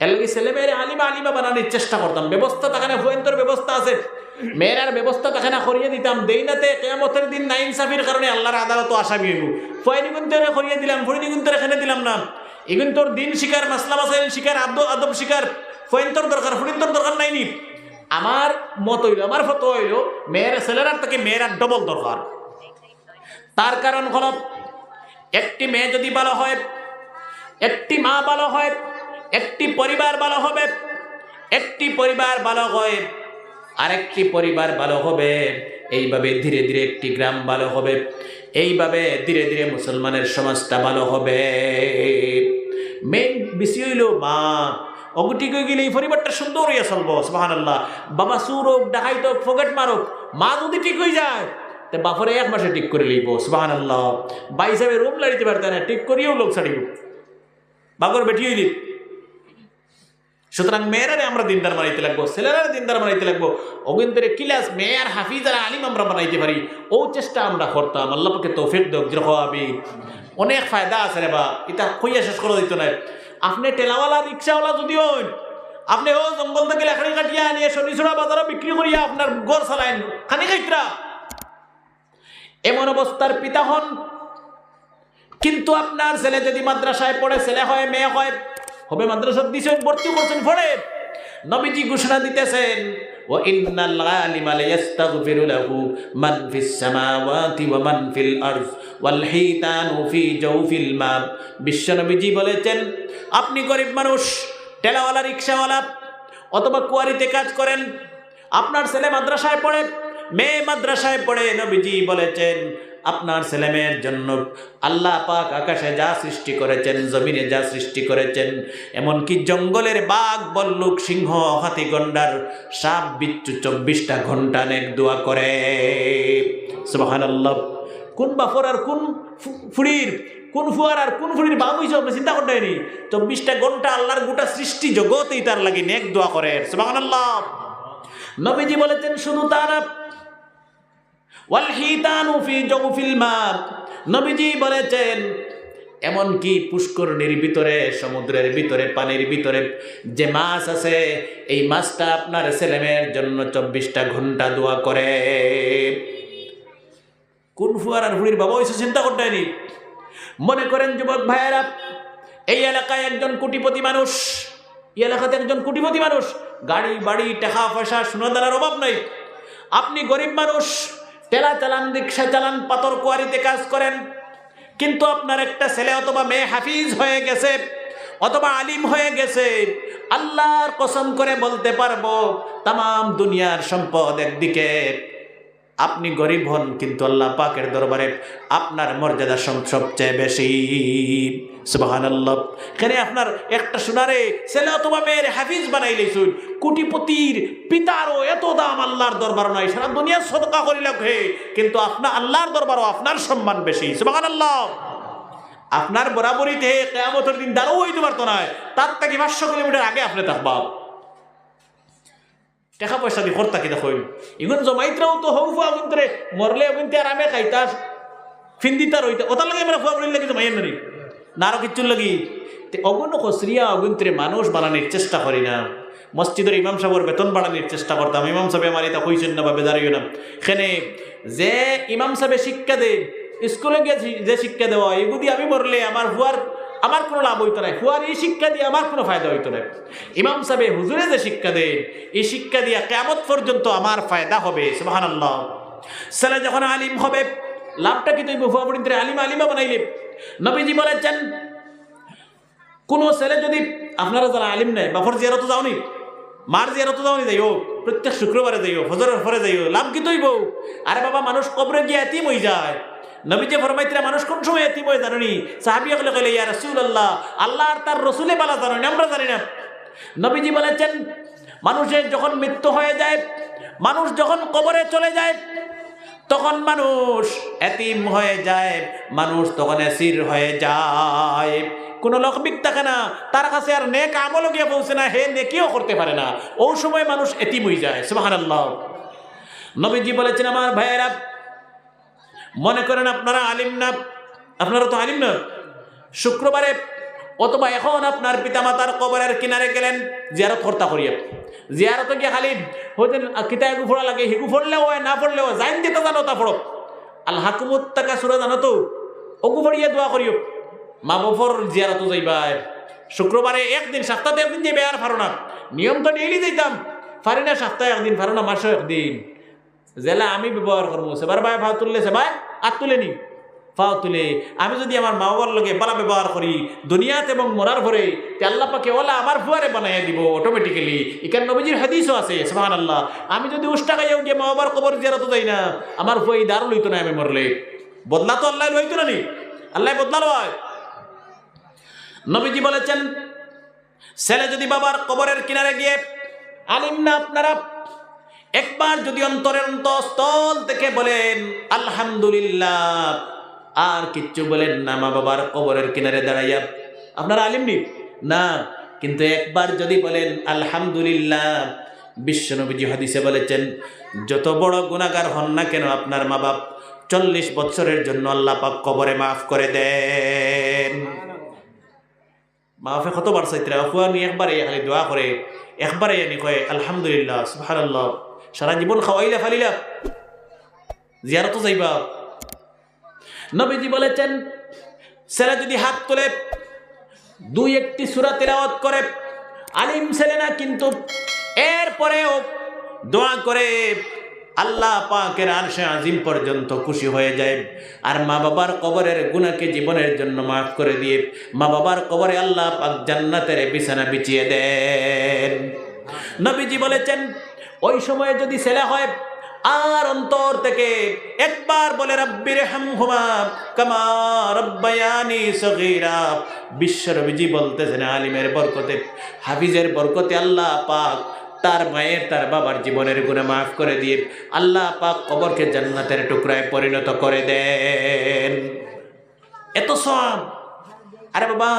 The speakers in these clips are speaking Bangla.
এর লাগে ছেলে মেয়ের আলিমা আলিমা বানানোর চেষ্টা করতাম। ব্যবস্থা তাখানে ভয়ন্তর ব্যবস্থা আছে। মেয়েরার ব্যবস্থা তাখানে করিয়ে দিতাম। দেই নাতে কেয়ামতের দিন না ইনসাফির কারণে আল্লাহর আদালত আসামি হইব। ফয়নি গুন্তরে করিয়ে দিলাম ফরিনি গুন্তরে এখানে দিলাম না। এগুন তোর দিন শিকার মাসলা মাসাইল শিকার, আব্দ আদব শিকার ফয়ন্তর দরকার ফরিন্তর দরকার নাইনি। আমার মত হইল, আমার ফত হইল, মেয়ের ছেলেরার থেকে মেয়েরার ডবল দরকার। তার কারণ হল, একটি মেয়ে যদি ভালো হয়, একটি মা ভালো হয় একটি পরিবার ভালো হবে, একটি পরিবার ভালো হয় আরেকটি পরিবার ভালো হবে। এইভাবে ধীরে ধীরে একটি গ্রাম ভালো হবে, এইভাবে ধীরে ধীরে মুসলমানের সমাজটা ভালো হবে। মেইন বেশি হইল মা, অগুটি কই গেলে এই পরিবারটা সুন্দর হইয়া চলবো সুবাহান আল্লাহ বাবা সুর হোক ডাকাইত হোক, ফোকেট মারুক, মা যদি ঠিক হয়ে যায়, তে বাপরে এক মাসে ঠিক করে লইব সুবাহান আল্লাহ বাই হিসাবে রুম লাড়িতে পারতে না, ঠিক করিয়েও লোক ছাড়িব। বাগর বেটি হইলি সুতরাং মেয়েরারে আমরা দিনদার বানাইতে লাগবো ছেলেরা দিনদার বানাইতে লাগবো। অগিন্তরে কিলাস মেয়ে আর হাফিজ আলিম আমরা বানাইতে পারি। ও চেষ্টা আমরা করতাম, আল্লাহ পাকে তৌফিক দোক যেরকম আমি অনেক ফায়দা আছে রে বা, এটা কইয়া শেষ করে দিত না। আপনি টেলাওয়ালা রিক্সাওয়ালা যদি হন, আপনি ও জঙ্গল থেকে লেখারি কাটিয়া আনিয়ে শনিছড়া বাজারে বিক্রি করিয়া আপনার গড় চালাইন। খানি খাইতরা। এমন অবস্থার পিতা হন। কিন্তু আপনার ছেলে যদি মাদ্রাসায় পড়ে, ছেলে হয়, মেয়ে হয় হবে মাদ্রাসার দিছেন ভর্তি করছেন পড়ে নবীজি ঘোষণা দিতেছেন, ওয়া ইন্নাল আলিমা লায়াস্তাগফিরু লাহু মান ফিস সামাওয়াতি ওয়া মান ফিল আরদ ওয়াল হিতানু ফি মা বিশ্ব বলেছেন, আপনি গরিব মানুষ টেলাওয়ালা রিক্সাওয়ালা অথবা কুয়ারিতে কাজ করেন, আপনার ছেলে মাদ্রাসায় পড়ে, মেয়ে মাদ্রাসায় পড়ে, নবীজি বলেছেন আপনার ছেলে মেয়ের জন্য আল্লাহ পাক আকাশে যা সৃষ্টি করেছেন, জমিনে যা সৃষ্টি করেছেন, এমনকি জঙ্গলের বাঘ, বল্লুক, সিংহ, হাতি, গন্ডার, সাপ, বিচ্ছু চব্বিশটা ঘণ্টা নেক দোয়া করে। সুবাহান কোন বাফর আর কোন ফুড়ির, কোন ফুয়ার আর কোন ফুড়ির বাবু হিসেবে আপনি চিন্তা করতে হয়নি চব্বিশটা ঘণ্টা আল্লাহর গোটা সৃষ্টি জগতেই তার লাগে নেক দোয়া করে সুবাহান নবীজি বলেছেন, শুধু তারা নবীজি বলেছেন, এমনকি পুষ্করণীর ভিতরে, সমুদ্রের ভিতরে, পানির ভিতরে যে মাছ আছে, এই মাছটা আপনার ছেলেমেয়ের জন্য চব্বিশটা ঘণ্টা দোয়া করে। কোন ফুয়ার আর হুড়ির বাবা হয়েছে চিন্তা করতে মনে করেন যুবক ভাইয়েরা, এই এলাকায় একজন কোটিপতি মানুষ, এই এলাকাতে একজন কোটিপতি মানুষ, গাড়ি, বাড়ি টাকা পয়সা সোনাদানার অভাব নাই। আপনি গরিব মানুষ টেলা চালান, রিক্সা চালান, পাথর কোয়ারিতে কাজ করেন। কিন্তু আপনার একটা ছেলে অথবা মেয়ে হাফিজ হয়ে গেছে, অথবা আলিম হয়ে গেছে, আল্লাহর কসম করে বলতে পারব তাম দুনিয়ার সম্পদের একদিকে। আপনি গরিব হন, কিন্তু আল্লাহ পাকের দরবারে আপনার মর্যাদা সব- সবচেয়ে বেশি। আপনার একটা সোনারে ছেলে অথবা মেয়ের হাফিজ বানাই লইছুন? কোটিপতির পিতারও এত দাম আল্লাহর দরবার নাই সারা দুনিয়া সদকা করিল হে কিন্তু আপনার আল্লাহর দরবারও আপনার সম্মান বেশি। সুবাহান আল্লাহ আপনার বরাবরিতে কেয়ামতের দিন দাঁড়াও হইতে পারতো না। তার থেকে পাঁচশো কিলোমিটার আগে আপনি থাকবা টাকা পয়সা দি খরতা কি দেখুন ইগুন জমাইতরাও তো হৌ ফুয়া গুন্তরে মরলে অগুনতে আর আমে খাইতা ফিন্দিতা রইতা ওটার লাগে আমরা ফুয়া লাগে জমাইয়ের নারি না আরও কিচ্ছুর লাগি তে অগুন খসরিয়া অগুন্তরে মানুষ বানানোর চেষ্টা করি না মসজিদের ইমাম সাহেবের বেতন বাড়ানোর চেষ্টা করতাম ইমাম সাহেব আমার এটা কইছেন না বা বেদারিও না এখানে যে ইমাম সাহেবে শিক্ষা দে স্কুলে গিয়ে যে- শিক্ষা দেওয়া এগুলি আমি মরলে আমার হুয়ার আমার কোনো লাভ হইতো না হুয়ার এই শিক্ষা দিয়ে আমার কোনো ফায়দা হইতো না ইমাম সাহেব হুজুরে যে শিক্ষা দেন, এই শিক্ষা দিয়ে কেমত পর্যন্ত আমার ফায়দা হবে সুবাহান আল্লাহ ছেলে যখন আলিম হবে, লাভটা কি তুই হুয়া পর্যন্ত আলিম আলিমা বানাইলে? নবীজি বলেছেন, কোন ছেলে যদি, আপনারা যারা আলিম নেই, বাফর জিয়ারত যাওনি, মার জিয়ারত যাওনি যাইও, প্রত্যেক শুক্রবারে যাইও, ফজরের পরে যাইও, লাভ কি তৈব আরে বাবা, মানুষ কবরে গিয়ে এতিম হয়ে যায়। নবীজে ফরমাইতরা, মানুষ কোন সময় এতিম হয়ে জানি সাহাবি হলে কইলে, ইয়া রাসূল আল্লাহ আর তার রসুলে বালা জানেন, আমরা জানি না। নবীজি বলেছেন, মানুষের যখন মৃত্যু হয়ে যায়, মানুষ যখন কবরে চলে যায়, তখন মানুষ এতিম হয়ে যায়, মানুষ তখন এসির হয়ে যায়। কোন লকবিক থাকে না, তার কাছে আর নেক আমলও গিয়ে পৌঁছে না, হে নেকিও করতে পারে না। ওই সময় মানুষ এতিম হয়ে যায়, সুবহানাল্লাহ। নবীজি বলেছেন, আমার ভাইয়েরা মনে করেন আপনারা আলিম না? আপনারা তো আলিম না। শুক্রবারে অথবা এখন আপনার পিতামাতার কবরের কিনারে গেলেন, জিয়ারত কর্তা করিয়া। জিয়ারত গিয়ে খালি হয়তো কিতা এগু ফোড়া লাগে, হিগু ফোড়লেও হয়, না ফোড়লেও হয় জাইন যেটা জানো তা ফোড়ো আল হাকুমত টাকা সুরা জানো তো? অগু ফড়িয়ে দোয়া করিও। মা বাবর জিয়ারত যাইবাই। শুক্রবারে একদিন সপ্তাহে একদিন যাইবে, আর ফারো না। নিয়ম তো ডেইলি যাইতাম। ফারি না একদিন ফারো না মাসে একদিন। জেলা আমি ব্যবহার করব। সেবার ভাই ভাও তুললে, সেবাই আর তুলে নি। ফাও তুলে। আমি যদি আমার মা বাবার লগে বালা ব্যবহার করি, দুনিয়াতে এবং মরার তে আল্লাহ পাকে ওলা আমার ফুয়ারে বানাইয়া দিব অটোমেটিক্যালি এখানে নবীজির হাদিসও আছে সুবহান আল্লাহ আমি যদি উষ্টা খাইয়াও গিয়ে মা বাবার কবর জিয়ারত যাই না, আমার ফুয়া এই দারুল হইতো না আমি মরলে। বদলা তো আল্লাহ লইতো না নি? আল্লাহ বদলালো হয় নবীজি বলেছেন, ছেলে যদি বাবার কবরের কিনারে গিয়ে, আলিম না আপনারা? একবার যদি অন্তরের অন্তঃস্থল থেকে বলেন, আলহামদুলিল্লাহ আর কিচ্ছু বলেন না মা বাবার কবরের কিনারে দাঁড়াইয়া। আপনার আলিম নি? কিন্তু একবার যদি বলেন, আলহামদুলিল্লাহ বিশ্বনবীজি হাদিসে বলেছেন, যত বড় গুণাগার হন না কেন আপনার মা বাপ চল্লিশ বছরের জন্য আল্লাহ পাক কবরে মাফ করে দেন। মাফে কতবার চাইতে আফুয়া নি একবারে দোয়া করে, একবারে কয়, আলহামদুলিল্লাহ, সুবহানাল্লাহ। সারা জীবন খাওয়াইলা ফালিলা। জিয়ারত যাইবা। নবীজি বলেছেন, ছেলে যদি হাত তোলে, দুই একটি সুরা তেলাওয়াত করে, আলিম ছেলে না, কিন্তু এরপরেও দোয়া করে, আল্লাহ পাকের আরশে আজিম পর্যন্ত খুশি হয়ে যায়। আর মা বাবার কবরের গুণাকে জীবনের জন্য মাফ করে দিয়ে, মা বাবার কবরে আল্লাহ পাক জান্নাতের বিছানা বিছিয়ে দেন। নবীজি বলেছেন ওই সময়ে যদি ছেলে হয়, আর অন্তর থেকে একবার বলে রব্বির হামহুমা কামা রব্বায়ানি সগীরা। বিশ্বরবিজি বলতেছেন, আলিমের বরকতে, হাফিজের বরকতে আল্লাহ পাক তার মায়ের, তার বাবার জীবনের গুণে মাফ করে দিয়ে আল্লাহ পাক কবরকে জান্নাতের টুকরায় পরিণত করে দেন। এত সব আরে বাবা,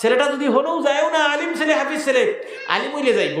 ছেলেটা যদি হলেও যায়ও না, আলিম ছেলে, হাফিজ ছেলে, আলিম হইলে যাইব।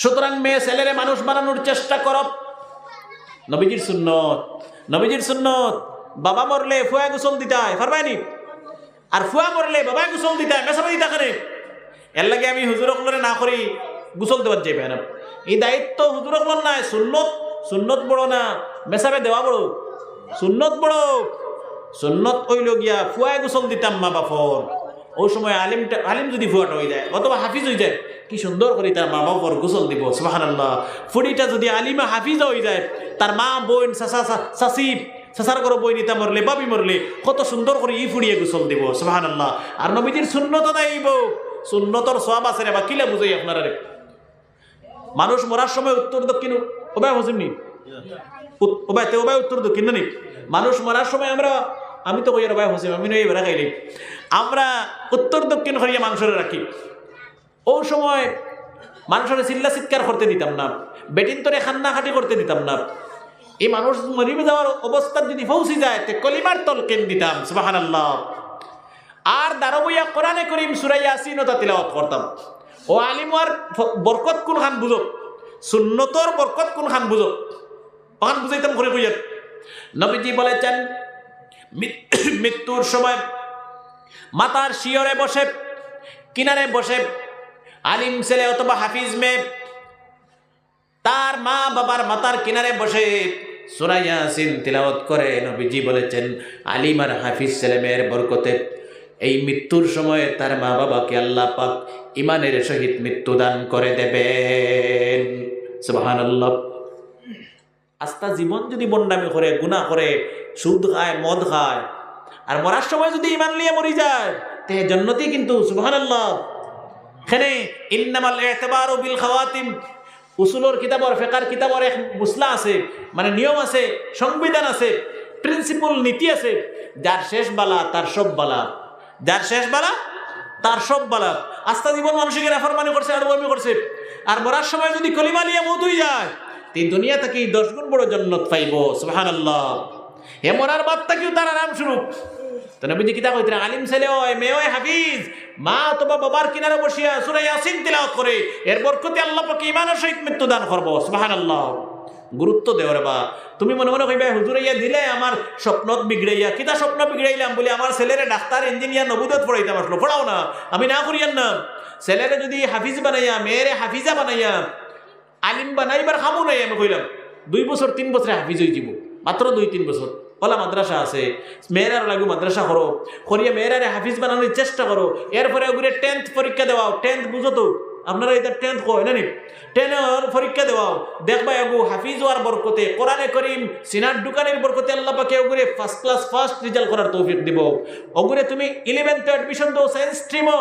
সুতরাং মেয়ে ছেলেরে মানুষ বানানোর চেষ্টা কর। নবীজির সুন্নত নবীজির সুন্নত। বাবা মরলে ফুয়া গোসল দিতায় পারবাইনি আর ফুয়া মরলে বাবা গোসল দিতায় মেসাবা দিতা কানে এর লাগে আমি হুজুর অকলরে না করি গোসল দেওয়ার যাইবে না এই দায়িত্ব হুজুর অকলর নাই, সুন্নত সুন্নত বড় না, মেসাবে দেওয়া বড়। সুন্নত বড়, সুন্নত হইল গিয়া ফুয়ায় গোসল দিতাম মা বাপর। ওই সময় আলিমটা আলিম যদি ফুয়াটা হয়ে যায়, অথবা হাফিজ হয়ে যায় কি সুন্দর করে তার মা বাবার গোসল দিব সুবাহান আল্লাহ যদি আলিমা হাফিজ হয়ে যায়, তার মা, বোন, চাচি চাচার ঘর বই নিতা মরলে বাবি মরলে, কত সুন্দর করে ই ফুড়িয়ে গোসল দিব সুবাহান আল্লাহ আর নবীজির শূন্যত দাইব শূন্যতর সব আছে রে বা, কিলে বুঝাই আপনারা রে? মানুষ মরার সময় উত্তর দক্ষিণ, ওবাই হসিমনি ওবাই তে ওবাই উত্তর দক্ষিণ না নি? মানুষ মরার সময় আমরা আমি তো কইয়ার ওবাই হসিম আমি নই বেড়া খাইলি। আমরা উত্তর দক্ষিণ করিয়া মানুষের রাখি। ও সময় মানুষের চিল্লা চিৎকার করতে দিতাম না, বেটিন তোরে খান্না খাটি করতে দিতাম না। এই মানুষ মরিবে যাওয়ার অবস্থা যদি পৌঁছে যায়, তে কলিমার তলকেন দিতাম সুবাহান আল্লাহ আর দারবইয়া কোরআনে করিম সুরাইয়া আসিনতা তিলাওয়াত করতাম। ও আলিমার বরকত কোন খান বুঝো? সুন্নতর বরকত কোন খান বুঝো? ওখান বুঝাইতাম করে কইয়ার নবীজি বলেছেন মৃত্যুর সময় মাতার শিয়রে বসে, কিনারে বসে আলিম ছেলে অথবা হাফিজ মেয়ে, তার মা বাবার মাতার কিনারে বসে করে নবীজি বলেছেন, আলিম আর হাফিজ ছেলে মেয়ের বরকতে এই মৃত্যুর সময় তার মা বাবাকে আল্লাহ পাক ইমানের সহিত মৃত্যুদান করে দেবেন। সুবাহান আল্লাহ জীবন যদি বন্ডামি করে গুণা করে, সুদ খায়, মদ খায়, আর মরার সময় যদি ইমান নিয়ে মরি যায়, তে জন্নতি কিন্তু সুবাহান আল্লাহ এখানে ইন্নামাল এতেবার বিল খাওয়াতিম। উসুলোর কিতাবর ফেকার কিতাবর এক মুসলা আছে মানে নিয়ম আছে, সংবিধান আছে, প্রিন্সিপাল নীতি আছে, যার শেষ বালা তার সব বালা। যার শেষ বালা তার সব বালা। আস্থা জীবন মানুষকে রেফারমানি করছে আর বমি করছে। আর মরার সময় যদি কলিমা নিয়ে মত হয়ে যায় এই দুনিয়া থেকে দশ গুণ বড় জন্নত পাইব সুহান আল্লাহ হে মরার বাদ থেকেও তার আরাম স্বরূপ। তো নবীজি কিতা কইতে আলিম ছেলে হয় মেয়ে হয় হাফিজ। মা অথবা বাবার কিনারে বসিয়া সুরা ইয়াসিন তিলাওয়াত করে, এর বরকতে আল্লাহ পাকে ইমানের সহিত মৃত্যু দান করব, সুবহানাল্লাহ। গুরুত্ব দেও রে বা তুমি মনে মনে কইবা, হুজুর ইয়া দিলে আমার স্বপ্নত বিগড়াইয়া, কিতা স্বপ্ন বিগড়াইলাম বলে আমার ছেলেরে ডাক্তার, ইঞ্জিনিয়ার নবুদত পড়াইতাম আসলো, পড়াও না, আমি না করিয়ান না। ছেলেরে যদি হাফিজ বানাইয়া, মেয়েরে হাফিজা বানাইয়া, আলিম বানাইবার খামো নাই, আমি কইলাম, দুই বছর তিন বছরে হাফিজ হয়ে যাব, মাত্র দুই তিন বছর। ওলা মাদ্রাসা আছে, মেয়েরার লাগু মাদ্রাসা করো, করিয়া মেয়েরারে হাফিজ বানানোর চেষ্টা করো, এরপরে ওগুলো টেন্থ পরীক্ষা দেওয়াও টেন্থ বুঝো তো, আপনারা এটা টেন্থ কয় না নি? টেনের পরীক্ষা দেওয়াও, দেখবা এগু হাফিজ হওয়ার বরকতে, কোরআনে করিম, সিনার দোকানের বরকতে আল্লাহ পাকে ওগুলো ফার্স্ট ক্লাস ফার্স্ট রেজাল্ট করার তৌফিক দিব। ওগুলো তুমি ইলেভেন্থ অ্যাডমিশন দাও সায়েন্স স্ট্রিমও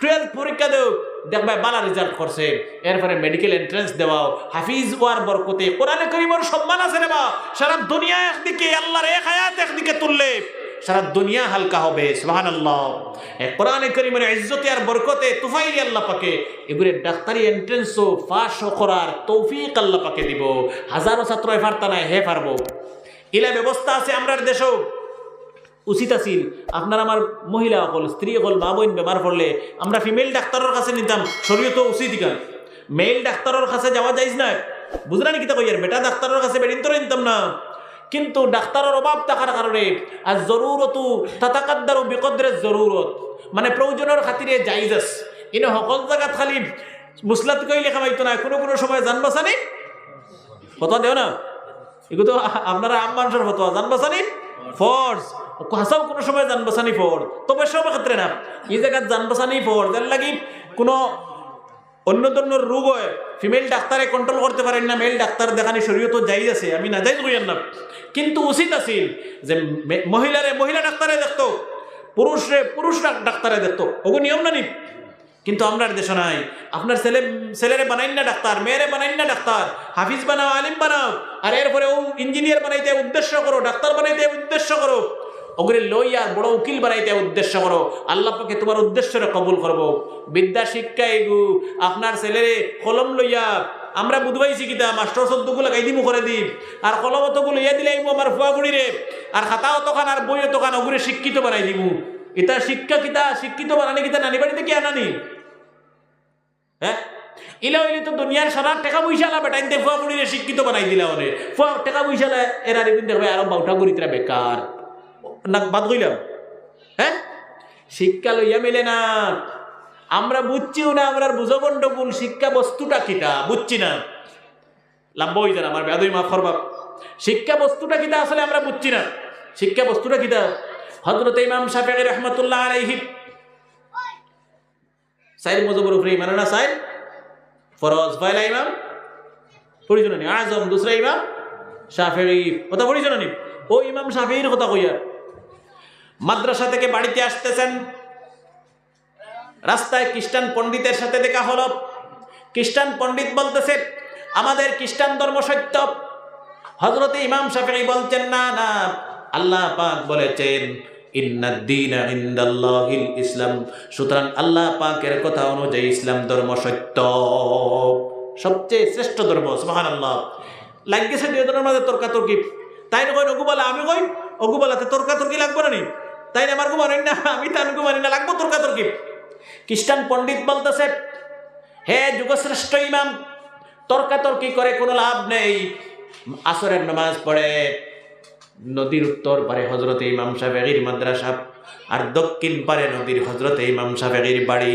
টুয়েলভ পরীক্ষা দেও দেখবা বালা রেজাল্ট করছে। এরপরে মেডিকেল এন্ট্রান্স দেওয়াও। হাফিজ ওয়ার বরকতে কোরআনে করিমর সম্মান আছে রে বা সারা দুনিয়া একদিকে, আল্লাহর এক হায়াত একদিকে তুললে সারা দুনিয়া হালকা হবে সুহান আল্লাহ কোরআনে করিমের ইজ্জতে আর বরকতে তুফাইলি আল্লাহ পাকে, এগুলো ডাক্তারি এন্ট্রেন্সও পাশ করার তৌফিক আল্লাহ পাকে দিব। হাজারো ছাত্র এফারতা নাই, হে পারব ইলা ব্যবস্থা আছে আমরার দেশেও। উচিত আছিল। আপনার আমার মহিলা অকল, স্ত্রী অকল, মা বোন বেমার পড়লে আমরা ফিমেল ডাক্তারের কাছে নিতাম শরীয়ত উচিত ইকান মেল ডাক্তারের কাছে যাওয়া যাইজ না বুঝলা নি কিতা কইয়ার বেটা ডাক্তারের কাছে বেরিন তো নিতাম না। কিন্তু ডাক্তারের অভাব থাকার কারণে আর জরুরতু তাতাকাদ্দারু বিকদ্রে জরুরত মানে প্রয়োজনের খাতিরে জাইজাস ইনো সকল জায়গাত খালি মুসলাত কইলে খামাইতো না কোনো কোনো সময় জান বাসানি ফতোয়া দেও না? এগুলো তো আপনারা আম মানুষের ফতোয়া জান বাসানি ফর্স হাসাও কোনো সময় যান বাসানি ফর তবে সব ক্ষেত্রে না। এই জায়গায় যান বাসানি ফর যার লাগি কোনো অন্য ধরনের রোগ হয় ফিমেল ডাক্তারে কন্ট্রোল করতে পারেন না মেল ডাক্তার দেখানি শরীয়ত যাই আছে, আমি না যাই কইয়ান না। কিন্তু উচিত আছিল যে মহিলারে, মহিলা ডাক্তারে দেখতো, পুরুষরে, পুরুষ ডাক- ডাক্তারে দেখতো। ওগো নিয়ম না নি? কিন্তু আমরা দেশে নাই। আপনার ছেলে ছেলেরে বানাইন না ডাক্তার, মেয়েরে বানাইন না ডাক্তার। হাফিজ বানাও, আলিম বানাও। আর এরপরে ও ইঞ্জিনিয়ার বানাইতে উদ্দেশ্য করো, ডাক্তার বানাইতে উদ্দেশ্য করো। ওগুলি লইয়া বড় উকিল বানাইতে উদ্দেশ্য করো। আল্লাহ পাকে তোমার উদ্দেশ্যরে কবুল করব। বিদ্যা শিক্ষা এগু, আপনার ছেলেরে কলম লইয়া, আমরা বুধবাইছি কিতা মাস্টার শব্দগুলো লাগাই দিমু করে দিম। আর কলম অতগুলো ইয়া দিলে আইমু আমার ফুয়াগুড়িরে আর খাতা অতখান আর বই অতখান ওগুলো শিক্ষিত বানাই দিমু। এটা শিক্ষা কিতা, শিক্ষিত বানানি কিতা, নানি বাড়িতে কি আনানি? হ্যাঁ? ইলা হইলে তো দুনিয়ার সারা টাকা পয়সালা বেটাইন দে, ফুয়া বুড়িরে শিক্ষিত বানাই দিলা ওরে। ফুয়া টাকা পয়সা পয়সালা এরা দিন দেখবে আরও বাউটা করিতরা বেকার। না, বাদ কইলাম। হ্যাঁ? শিক্ষা লইয়া মেলে না। আমরা বুঝছিও না আমরা বুঝো গন্ডগোল শিক্ষা বস্তুটা কিটা বুঝছি না। লাম্ব হয়ে যান আমার বেদই মাফ করবাব শিক্ষা বস্তুটা কিটা আসলে আমরা বুঝছি না। শিক্ষা বস্তুটা কিটা হজরত ইমাম শাফি রহমতুল্লাহ আলাইহি। সাইর মজবুর উপরে না সাইর ফরজ পয়লা ইমাম? পড়িছ নি আজম, দুসরা ইমাম? শাফি কথা পড়িছ ও ইমাম শাফির কথা কইয়া। মাদ্রাসা থেকে বাড়িতে আসতেছেন। রাস্তায় খ্রিস্টান পণ্ডিতের সাথে দেখা হলো। খ্রিস্টান পণ্ডিত বলতেছে, আমাদের খ্রিস্টান ধর্ম সত্য। হজরতে ইমাম শাফি বলছেন, না না, আল্লাহ পাক বলেছেন। ইসলাম। সুতরাং আল্লাহ পাকের কথা অনুযায়ী ইসলাম ধর্ম সত্য। সবচেয়ে শ্রেষ্ঠ ধর্ম সুবহান আল্লাহ লাগতেছে দুজনের মাঝে, তর্কাতর্কি। তাই না কই অগুবালা আমি কই অগুবালাতে তর্কাতর্কি লাগবে না নি? তাই আমার গু মানি না, আমি তার গু মানি না, লাগবো তর্কাতর্কি। খ্রিস্টান পণ্ডিত বলতেছে, হে যুগশ্রেষ্ঠ ইমাম, তর্কাতর্কি করে কোনো লাভ নেই। আসরের নামাজ পড়ে নদীর উত্তর পারে হজরতে ইমাম সাহেবের মাদ্রাসা আর দক্ষিণ পারে নদীর হজরতে ইমাম সাহেবের বাড়ি।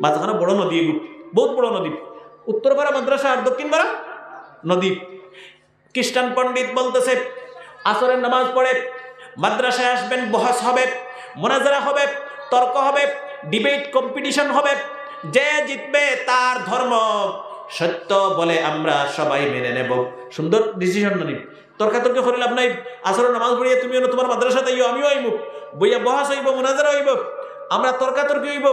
মাঝখানে বড় নদী, বহুত বড় নদী। উত্তর পাড়া মাদ্রাসা আর দক্ষিণ পাড়া নদী। খ্রিস্টান পণ্ডিত বলতেছে, আসরের নামাজ পড়ে, মাদ্রাসায় আসবেন, বহাস হবে, মোনাজারা হবে, তর্ক হবে, ডিবেট, কম্পিটিশন হবে। যে জিতবে তার ধর্ম সত্য বলে আমরা সবাই মেনে নেব। সুন্দর ডিসিশন নিব তর্কাতর্কি করে লাভ নাই। আসরের নামাজ পড়িয়ে তুমিও না তোমার মাদ্রাসাতে আইও আমিও আইব বইয়া বহাস হইব, মোনাজারা হইব। আমরা তর্কাতর্কি হইব।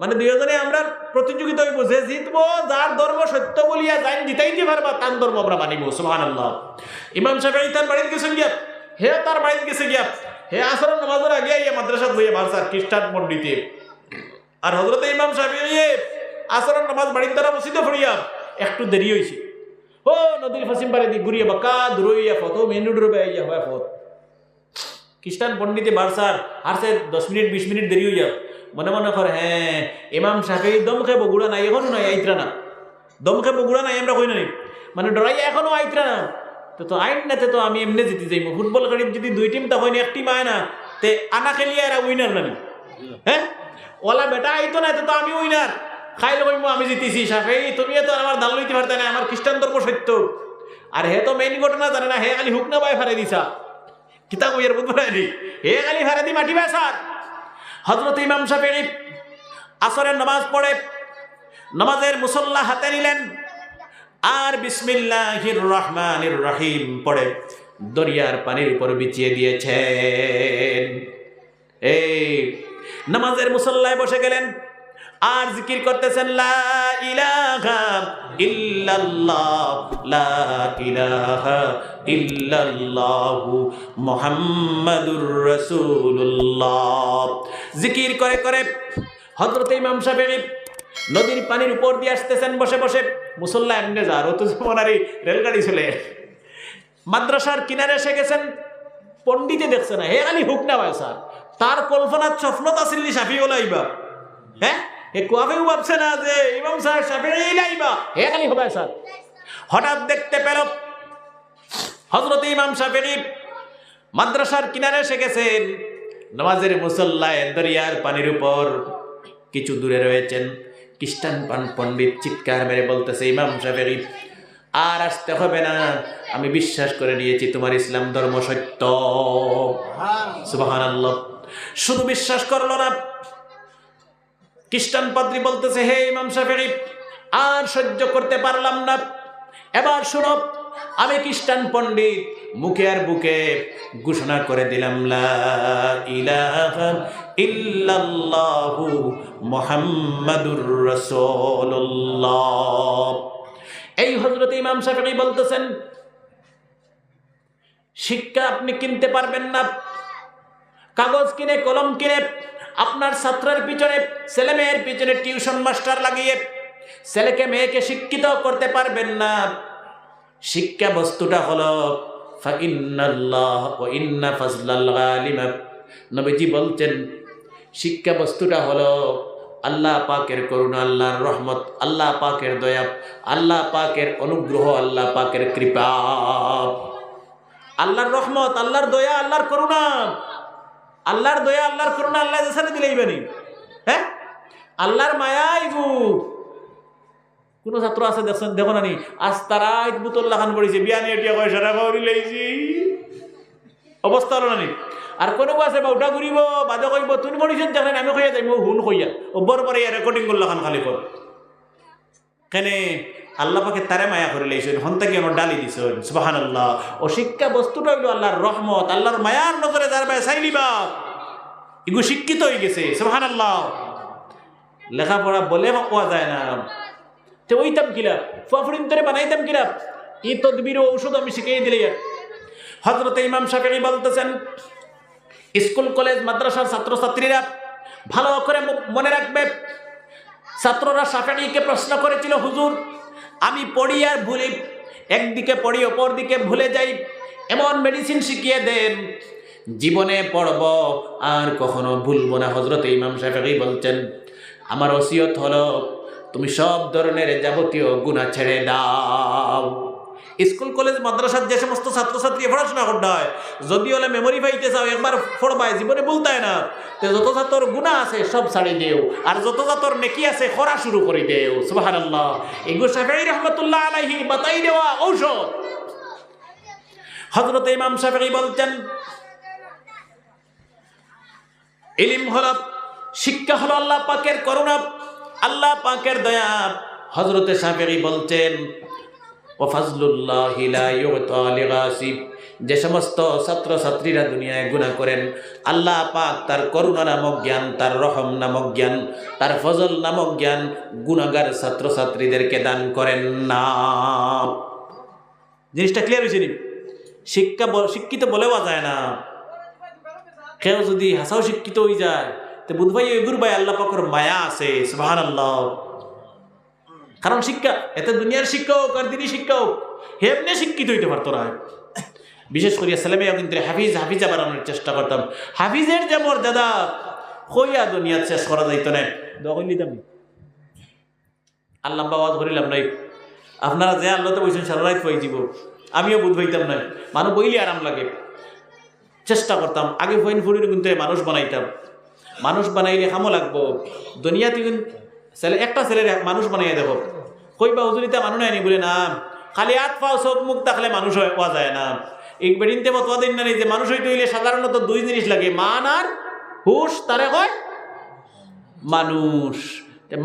মানে দুজনে আমরা প্রতিযোগিতা হইব। যে জিতবো, যার ধর্ম সত্য বলিয়া যাই জিতাই দিয়ে পারবা, তার ধর্ম আমরা মানিব সুহান আল্লাহ ইমাম সাহেব তার বাড়িতে গেছেন গিয়া। হে তার বাড়িতে গেছে গিয়া। হে আসর নামাজের আগে আইয়া মাদ্রাসা বইয়ে ভারসার খ্রিস্টান পণ্ডিতে। আর হজরত ইমাম সাহেব আসর নামাজ বাড়ির দ্বারা মসজিদে ফড়িয়া একটু দেরি হয়েছে ও, নদীর ফাসিম পারে দি ঘুরিয়ে বাঁকা, দূরইয়া ফত মেন রোডের ইয়া হয় ফত। খ্রিস্টান পণ্ডিতে বারসার আর সে দশ মিনিট, বিশ মিনিট দেরি হয়ে মনে মনে করে হ্যাঁ সাহেব দম খাইব গুড়া নাই, এখনও নাই, আইত্রা না। দম খাইব গুড়া নাই, আমরা কই নাই মানে ডরাই এখনও আইত্রা না। তো তো আইন না তো আমি এমনি জিতে যাইব ফুটবল খেলিম যদি দুই টিম তা হয় না, এক টিম আয় না, তে আনা খেলিয়া এরা উইনার নানি হ্যাঁ? ওলা বেটা আইতো না তো আমি উইনার খাইলে কইব আমি জিতেছি সাফে তুমি তো আমার দাল লইতে পারতে না আমার খ্রিস্টান ধর্ম সত্য। আর হে তো মেইন ঘটনা জানে না হে খালি হুক না বাই ফারে দিছা কিতা কইয়ার বুঝ পারি হে খালি ফারে দি মাটি বেসার হজরত ইমাম সাফি আসরের নামাজ পড়ে, নামাজের মুসল্লা হাতে নিলেন, আর বিসমিল্লাহির রহমানির রহিম পড়ে, দরিয়ার পানির উপর বিছিয়ে দিয়েছেন। এই, নামাজের মুসল্লায় বসে গেলেন আর জিকির করতেছেন, লা ইলাহা জিকির করে করে হযরত ইমাম সাহেব নদীর পানির উপর দিয়ে আসতেছেন, বসে বসে। মুসল্লা এমনি যার ও তো আর রেলগাড়ি চলে। মাদ্রাসার কিনারে এসে গেছেন, পণ্ডিতে দেখছে না। হে খালি হুক না ভাই, স্যার। তার কল্পনার স্বপ্নত আসিল সাফি ওলাইবা হ্যাঁ? এ কুয়াফেও ভাবছে না যে ইমাম স্যার সাফি লাইবা হে খালি হবে স্যার। হঠাৎ দেখতে পেল হজরত ইমাম সাফি মাদ্রাসার কিনারে এসে গেছেন। নামাজের মুসল্লায় দরিয়ার পানির উপর কিছু দূরে রয়েছেন। খ্রিস্টান পান পণ্ডিত চিৎকার মেরে বলতেছে ইমাম সাফি আর আসতে হবে না। আমি বিশ্বাস করে নিয়েছি তোমার ইসলাম ধর্ম সত্য। সুবাহান শুধু বিশ্বাস করল না খ্রিস্টান পাদ্রী বলতেছে, হে ইমাম সাফি আর সহ্য করতে পারলাম না। এবার শুনো, আমি খ্রিস্টান পণ্ডিত, মুখে আর বুকে ঘোষণা করে দিলাম ইল্লাল্লাহু মুহাম্মাদুর রাসূলুল্লাহ। এই হজরত ইমাম সাফি বলতেছেন, শিক্ষা আপনি কিনতে পারবেন না। কাগজ কিনে, কলম কিনে আপনার ছাত্রের পিছনে, ছেলে মেয়ের পিছনে টিউশন মাস্টার লাগিয়ে ছেলেকে, মেয়েকে শিক্ষিত করতে পারবেন না। শিক্ষা বস্তুটা হলো নবীজি বলছেন, শিক্ষা বস্তুটা হলো, আল্লাহ পাকের করুণা, আল্লাহর রহমত, আল্লাহ পাকের দয়া, আল্লাহ পাকের অনুগ্রহ, আল্লাহ পাকের কৃপা। আল্লাহর রহমত, আল্লাহর দয়া, আল্লাহর করুণা। আল্লাহর দয়া, আল্লাহর করুণা, আল্লাহ যেখানে দিলেই বানি হ্যাঁ? আল্লাহর মায়াই গু কোন ছাত্র আছে দেখছেন? দেখো না নি আজ তারা বুতল্লা খান পড়েছে। নিয়ে টিয়া পয়সা টাকা লাইছি। অবস্থা হলো না নি আর কোনো আছে বা উঠা ঘুরিব, বাদে কইব তুমি মরিছেন দেখেন আমি কইয়া যাই হুন কইয়া। ওব্বর পরে রেকর্ডিং করল খান খালি কর কেনে? আল্লাহ পাকে তারে মায়া করে লাইছেন হন্তা কি আমার ডালি দিছেন সুবাহান আল্লাহ ও শিক্ষা বস্তুটা হইল আল্লাহর রহমত, আল্লাহর মায়ার নজরে যার বাই চাইলিবা এগু শিক্ষিত হয়ে গেছে সুবাহান আল্লাহ লেখাপড়া বলে পাওয়া যায় না। তো ওইতাম কিলা ফাফড়িন তোরে বানাইতাম কিলা এই তদবির ঔষধ আমি শিখিয়ে দিলে হজরত ইমাম সাফি বলতেছেন, স্কুল, কলেজ, মাদ্রাসার ছাত্রছাত্রীরা ভালো করে মনে রাখবে। ছাত্ররা সাফানিকে প্রশ্ন করেছিল, হুজুর আমি পড়ি আর ভুলি। একদিকে পড়ি অপর দিকে ভুলে যাই। এমন মেডিসিন শিখিয়ে দেন। জীবনে পড়ব আর কখনো ভুলব না হজরত ইমাম সাহেবই বলছেন, আমার ওসিয়ত হলো, তুমি সব ধরনের যাবতীয় গুণা ছেড়ে দাও। স্কুল, কলেজ, মাদ্রাসার যে সমস্ত ছাত্রছাত্রী পড়াশোনা করতে হয়, যদি হলে মেমোরি পাইতে চাও, একবার পড়বায়, জীবনে বলতে না, তো যত ছাত্র গুণা আছে, সব ছাড়ি দেও। আর যত ছাত্র নেকি আছে খরা শুরু করে দেও। সুবাহান আল্লাহ এগুলো শাফি রহমতুল্লাহ আলাইহি, বাতাই দেওয়া ঔষধ। হজরত ইমাম শাফি বলছেন ইলিম হল, শিক্ষা হলো আল্লাহ পাকের করুণা, আল্লাহ পাকের দয়া। হজরতে যে সমস্ত ছাত্র ছাত্রীরা দুনিয়ায় গুণা করেন, আল্লাহ পাক তার করুণা নামক জ্ঞান, তার রহম নামক জ্ঞান, তার ফজল নামক জ্ঞান গুণাগার ছাত্র ছাত্রীদেরকে দান করেন না। জিনিসটা ক্লিয়ার হয়েছে নি? শিক্ষা শিক্ষিত বলেও যায় না। কেউ যদি হাসাও শিক্ষিত হয়ে যায়, তো বুধভাই এগুর ভাই আল্লাহ পাকর মায়া আছে সুবাহান আল্লাহ কারণ শিক্ষা এতে দুনিয়ার শিক্ষা হোক আর দিনই শিক্ষা হোক হেমনে শিক্ষিত হইতে পারতো না। বিশেষ করে ছেলেমে কিন্তু হাফিজ হাফিজা বানানোর চেষ্টা করতাম। হাফিজের যে মর্যাদা হইয়া দুনিয়া শেষ করা যাইত না। দখল নিতাম আল্লাহ বাবাজ ধরিলাম নাই। আপনারা যে আল্লাহতে বলছেন সারা রাত পাই যাব আমিও বুধ পাইতাম না মানুষ বইলে আরাম লাগে। চেষ্টা করতাম। আগে ফইন ফুরির কিন্তু মানুষ বানাইতাম। মানুষ বানাইলে খামো লাগবো। দুনিয়াতে কিন্তু ছেলে, একটা ছেলের মানুষ বানাইয়া দেখো কইবা হুজুরিতা মানুষ আনি বলে না। খালি হাত পাও চোখ মুখ থাকলে মানুষ হয়ে পাওয়া যায় না। এই বেডিনতে মতো দিন না যে মানুষ হইতে হইলে সাধারণত দুই জিনিস লাগে, মান আর হুশ, তারে কয়? মানুষ।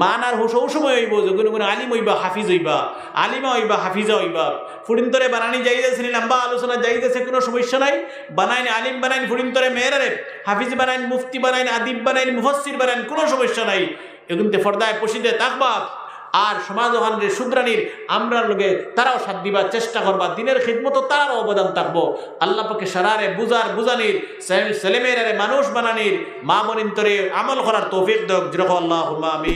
মান আর হুশ ও সময় হইব যে কোনো কোনো আলিম হইবা, হাফিজ হইবা, আলিমা হইবা, হাফিজা হইবা। ফুরিন্তরে বানানি যাইতেছে লম্বা আলোচনা যাইতেছে, কোনো সমস্যা নাই। বানাইন আলিম, বানাইন ফুরিন্তরে মেয়েরারে, হাফিজ বানাইন, মুফতি বানাইন, আদিব বানাইন মুফসির বানাইন, কোনো সমস্যা নাই। এগুনতে ফর্দায় পশিতে তাকবা আর সমাজ ওখানের শুদ্রানির আমরা লোকে তারাও সাথ দিবার চেষ্টা করবা, দিনের খিদমতো তারাও অবদান থাকব। আল্লাহ সারারে বুজার বুজানির ছেলেমেয়েরারে মানুষ বানানির, মা মনিন্তরে আমল করার তৌফিক দক যেরকম আল্লাহ আমি